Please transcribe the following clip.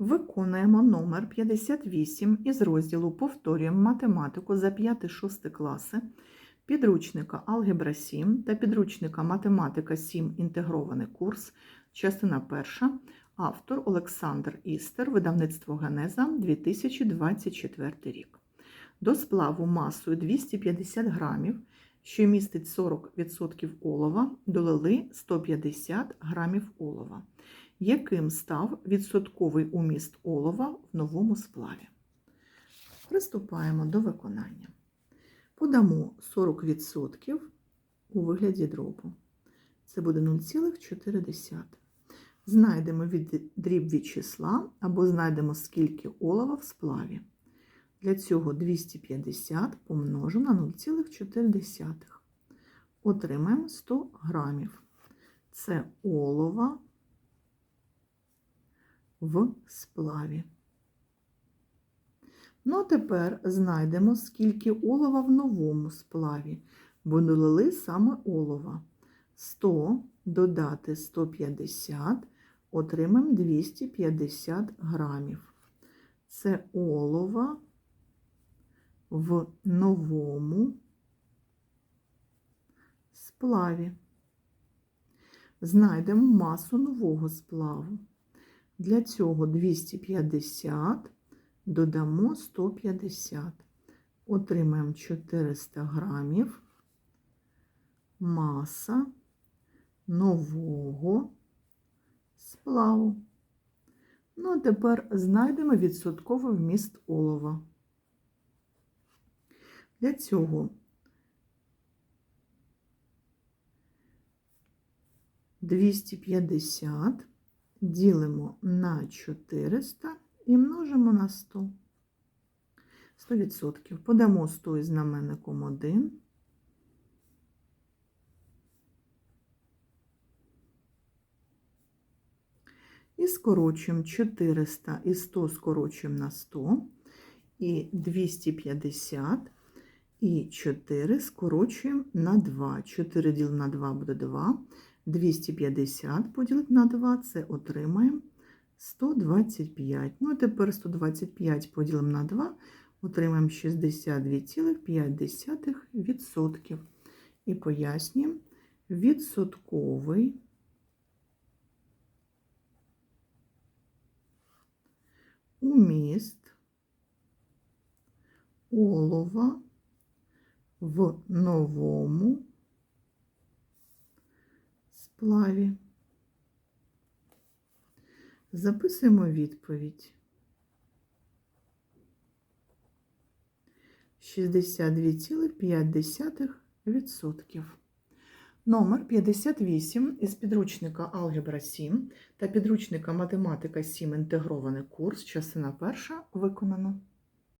Виконуємо номер 58 із розділу Повторюємо математику за 5-6 класи підручника Алгебра 7 та підручника Математика 7. Інтегрований курс, частина 1, автор Олександр Істер, видавництво Генеза 2024 рік. До сплаву масою 250 грамів, що містить 40% олова, долили 150 грамів олова яким став відсотковий уміст олова в новому сплаві. Приступаємо до виконання. Подамо 40% у вигляді дробу. Це буде 0,4. Знайдемо від дріб від числа або знайдемо скільки олова в сплаві. Для цього 250 помножимо на 0,4. Отримаємо 100 грамів. Це олова в сплаві. Ну, тепер знайдемо, скільки олова в новому сплаві, бо долили саме олова. 100 додати 150, отримаємо 250 грамів. Це олова в новому сплаві. Знайдемо масу нового сплаву. Для цього 250 додамо 150. Отримаємо 400 грамів маса нового сплаву. Ну, а тепер знайдемо відсотковий вміст олова. Для цього 250 ділимо на 400 і множимо на 100. 100%. Подамо 100 із знаменником 1. І скорочуємо 400 і 100 скорочуємо на 100, і 250 і 4 скорочуємо на 2. 4 ділимо на 2 буде 2. 250 поділити на 2, це отримаємо 125. Ну, а тепер 125 поділимо на 2, отримаємо 62,5%. І пояснюємо відсотковий уміст олова в новому сплаві. Записуємо відповідь. 62,5%. Номер 58 із підручника Алгебра 7 та підручника Математика 7. Інтегрований курс. Частина перша виконано.